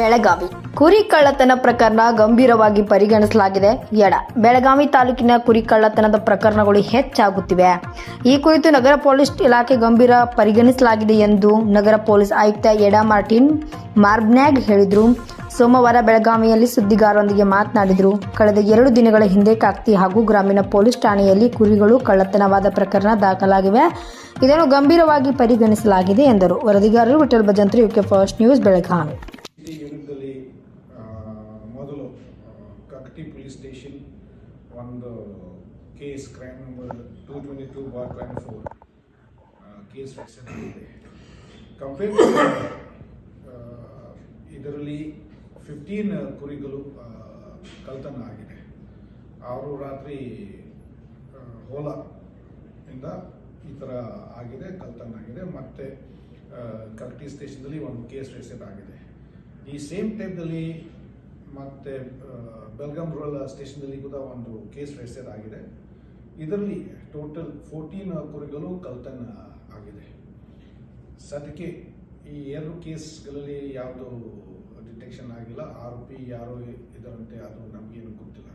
ಬೆಳಗಾವಿ. ಕುರಿ ಕಳ್ಳತನ ಪ್ರಕರಣ ಗಂಭೀರವಾಗಿ ಪರಿಗಣಿಸಲಾಗಿದೆ. ಎಡ, ಬೆಳಗಾವಿ ತಾಲೂಕಿನ ಕುರಿ ಕಳ್ಳತನದ ಪ್ರಕರಣಗಳು ಹೆಚ್ಚಾಗುತ್ತಿವೆ. ಈ ಕುರಿತು ನಗರ ಪೊಲೀಸ್ ಇಲಾಖೆ ಗಂಭೀರ ಪರಿಗಣಿಸಲಾಗಿದೆ ಎಂದು ನಗರ ಪೊಲೀಸ್ ಆಯುಕ್ತ ಎಡ ಮಾರ್ಟಿನ್ ಮಾರ್ಬ್ನ್ಯಾಗ್ ಹೇಳಿದರು. ಸೋಮವಾರ ಬೆಳಗಾವಿಯಲ್ಲಿ ಸುದ್ದಿಗಾರರೊಂದಿಗೆ ಮಾತನಾಡಿದರು. ಕಳೆದ ಎರಡು ದಿನಗಳ ಹಿಂದೆ ಕಾಕ್ತಿ ಹಾಗೂ ಗ್ರಾಮೀಣ ಪೊಲೀಸ್ ಠಾಣೆಯಲ್ಲಿ ಕುರಿಗಳು ಕಳ್ಳತನವಾದ ಪ್ರಕರಣ ದಾಖಲಾಗಿವೆ. ಇದನ್ನು ಗಂಭೀರವಾಗಿ ಪರಿಗಣಿಸಲಾಗಿದೆ ಎಂದರು. ವರದಿಗಾರರು Vittal Bhajantri UK first news Belagavi. Kakati police station ಒಂದು case crime number two twenty two bar crime four case register ಆಗಿದೆ ಕಂಪೇರ್ ಇದರಲ್ಲಿ ಫಿಫ್ಟೀನ್ ಕುರಿಗಳು ಆ, ಕಳ್ತನ ಆಗಿದೆ ಅವರು ರಾತ್ರಿ ಹೋಲ ಇಂದ ಈ ಥರ ಆಗಿದೆ ಕಳ್ತನ ಆಗಿದೆ ಮತ್ತೆ ಕಕ್ಟಿ ಸ್ಟೇಷನ್ದಲ್ಲಿ ಒಂದು ಕೇಸ್ ರಿಜಿಸ್ಟರ್ ಆಗಿದೆ. ಈ ಸೇಮ್ ಟೈಮ್ದಲ್ಲಿ ಮತ್ತೆ ಬೆಲ್ಗಾಮ್ ಬೆಲ್ಗಾಂ ರೂರಲ್ ಸ್ಟೇಷನ್ದಲ್ಲಿ ಕೂಡ ಒಂದು ಕೇಸ್ ರಿಜಿಸ್ಟರ್ ಆಗಿದೆ. ಇದರಲ್ಲಿ ಟೋಟಲ್ ಫೋರ್ಟೀನ್ ಕುರಿಗಳು ಕಲ್ತನ ಆಗಿದೆ. ಸದ್ಯಕ್ಕೆ ಈ ಎರಡು ಕೇಸ್ಗಳಲ್ಲಿ ಯಾವುದು ಡಿಟೆಕ್ಷನ್ ಆಗಿಲ್ಲ. ಆರೋಪಿ ಯಾರು ಇದರಂತೆ, ಅದು ನಮಗೇನು ಗೊತ್ತಿಲ್ಲ.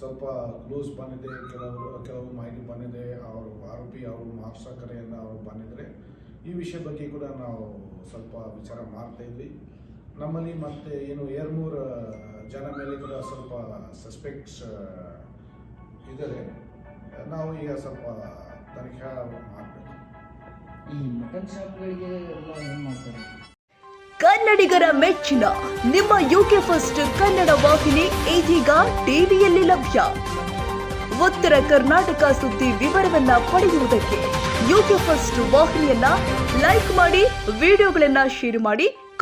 ಸ್ವಲ್ಪ ಕ್ಲೋಸ್ ಬಂದಿದೆ ಕೆಲವರು ಕೆಲವು ಮಾಹಿತಿ ಬಂದಿದೆ. ಅವರು ಆರೋಪಿ ಅವರು ಮಹಾರಾಷ್ಟ್ರ ಕಡೆಯಿಂದ ಅವರು ಬಂದಿದ್ರೆ ಈ ವಿಷಯ ಬಗ್ಗೆ ಕೂಡ ನಾವು ಸ್ವಲ್ಪ ವಿಚಾರ ಮಾಡ್ತಾ ಇದ್ವಿ. ನಮ್ಮಲ್ಲಿ ಮತ್ತೆ ಏನು ಏರ್ಮೂರ್ ಜನ ಮೇಲೆ ಕೂಡ ಸ್ವಲ್ಪ ಸಸ್ಪೆಕ್ಟ್ಸ್ ಇದ್ದಾರೆ. ನಾವು ಈಗ ಸ್ವಲ್ಪ ತನಿಖೆ ಮಾಡಬೇಕು. ಈ ಮಟನ್ ಶಾಪ್ಗಳಿಗೆ ಎಲ್ಲ ಏನು ಮಾಡ್ತಾರೆ? ಕನ್ನಡಿಗರ ಮೆಚ್ಚಿನ ನಿಮ್ಮ ಯುಕೆ ಫಸ್ಟ್ ಕನ್ನಡ ವಾಹಿನಿ ಇದೀಗ ಟಿವಿಯಲ್ಲಿ ಲಭ್ಯ. ಉತ್ತರ ಕರ್ನಾಟಕ ಸುದ್ದಿ ವಿವರವನ್ನ ಪಡೆಯುವುದಕ್ಕೆ ಯುಕೆ ಫಸ್ಟ್ ವಾಹಿನಿಯನ್ನ ಲೈಕ್ ಮಾಡಿ ವಿಡಿಯೋಗಳನ್ನ ಶೇರ್ ಮಾಡಿ